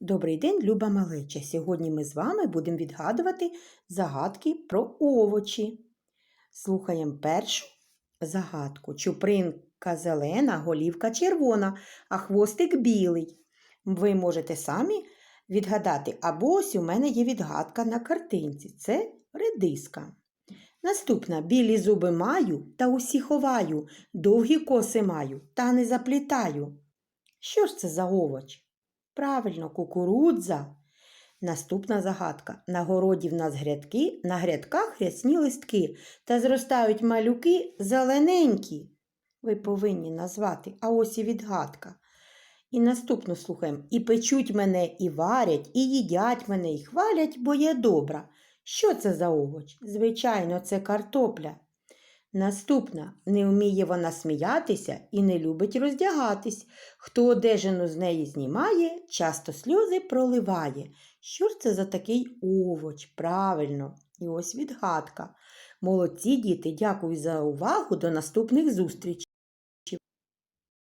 Добрий день, Люба Малеча. Сьогодні ми з вами будемо відгадувати загадки про овочі. Слухаємо першу загадку. Чупринка зелена, голівка червона, а хвостик білий. Ви можете самі відгадати, або ось у мене є відгадка на картинці. Це редиска. Наступна білі зуби маю та усі ховаю, довгі коси маю та не заплітаю. Що ж це за овоч? Правильно, кукурудза. Наступна загадка. На городі в нас грядки, на грядках рясні листки, та зростають малюки зелененькі. Ви повинні назвати, а ось і відгадка. І наступну слухаємо. І печуть мене, і варять, і їдять мене, і хвалять, бо я добра. Що це за овоч? Звичайно, це картопля. Наступна не вміє вона сміятися і не любить роздягатись. Хто одежину з неї знімає, часто сльози проливає. Що ж це за такий овоч? Правильно. І ось відгадка. Молодці діти, дякую за увагу. До наступних зустрічей.